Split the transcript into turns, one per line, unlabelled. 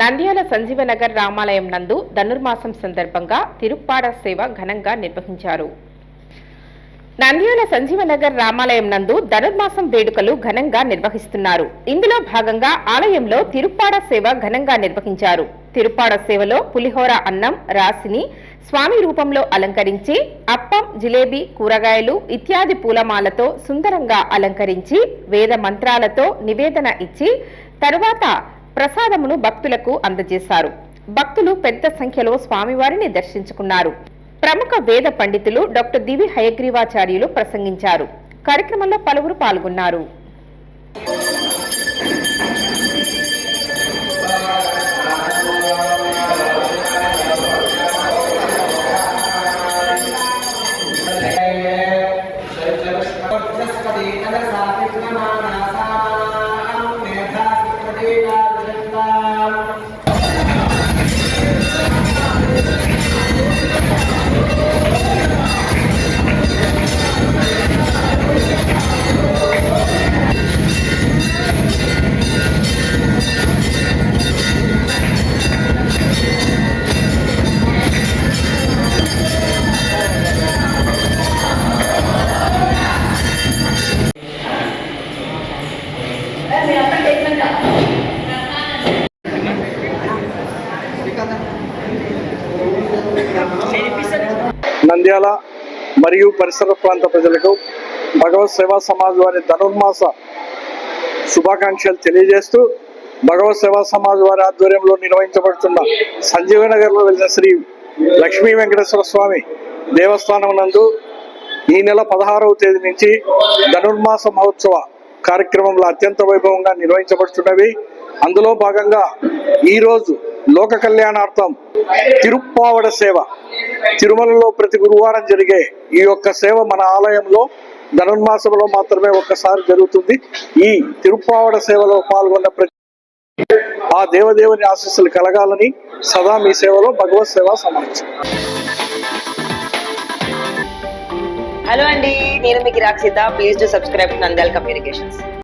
నంద్యాల సంజీవనగర్ రామాలయం నందు ధనుర్మాసం సందర్భంగా తిరుప్పాడ సేవ ఘనంగా నిర్వహించారు. నంద్యాల సంజీవనగర్ రామాలయం నందు ధనుర్మాసం వేడుకలు ఘనంగా నిర్వహిస్తున్నారు. ఇందులో భాగంగా ఆలయంలో తిరుప్పాడ సేవ ఘనంగా నిర్వహించారు. తిరుప్పాడ సేవలో పులిహోర అన్నం రాసిని స్వామి రూపంలో అలంకరించి అప్పం జిలేబీ కూరగాయలు ఇత్యాది పూలమాలతో సుందరంగా అలంకరించి వేద మంత్రాలతో నివేదన ఇచ్చి తరువాత ప్రసాదమును భక్తులకు అందజేశారు. భక్తులు పెద్ద సంఖ్యలో స్వామివారిని దర్శించుకున్నారు. ప్రముఖ వేద పండితులు డాక్టర్ దివి హయగ్రీవాచార్యులు ప్రసంగించారు. కార్యక్రమంలో పలువురు పాల్గొన్నారు.
నంద్యాల మరియు పరిసర ప్రాంత ప్రజలకు భగవత్ సేవా సమాజ్ వారి ధనుర్మాస శుభాకాంక్షలు తెలియజేస్తూ భగవత్ సేవా సమాజ్ వారి ఆధ్వర్యంలో నిర్వహించబడుతున్న సంజీవనగర్లో వెళ్ళిన శ్రీ లక్ష్మీ వెంకటేశ్వర స్వామి దేవస్థానం నందు ఈ నెల పదహారవ తేదీ నుంచి ధనుర్మాస మహోత్సవ కార్యక్రమంలో అత్యంత వైభవంగా నిర్వహించబడుతున్నవి. అందులో భాగంగా ఈరోజు లోక కళ్యాణార్థం తిరుప్పావడ సేవ తిరుమలలో ప్రతి గురువారం జరిగే ఈ యొక్క సేవ మన ఆలయంలో ధనుర్మాసంలో మాత్రమే ఒక్కసారి జరుగుతుంది. ఈ తిరుప్పావడ సేవలో పాల్గొన్న ప్రతి ఆ దేవదేవుని ఆశీస్సులు కలగాలని సదా మీ సేవలో భగవత్ సేవ సమాచారం.
హలో అండి నేను మీకు Rakshitha. Please to subscribe Nandyala communications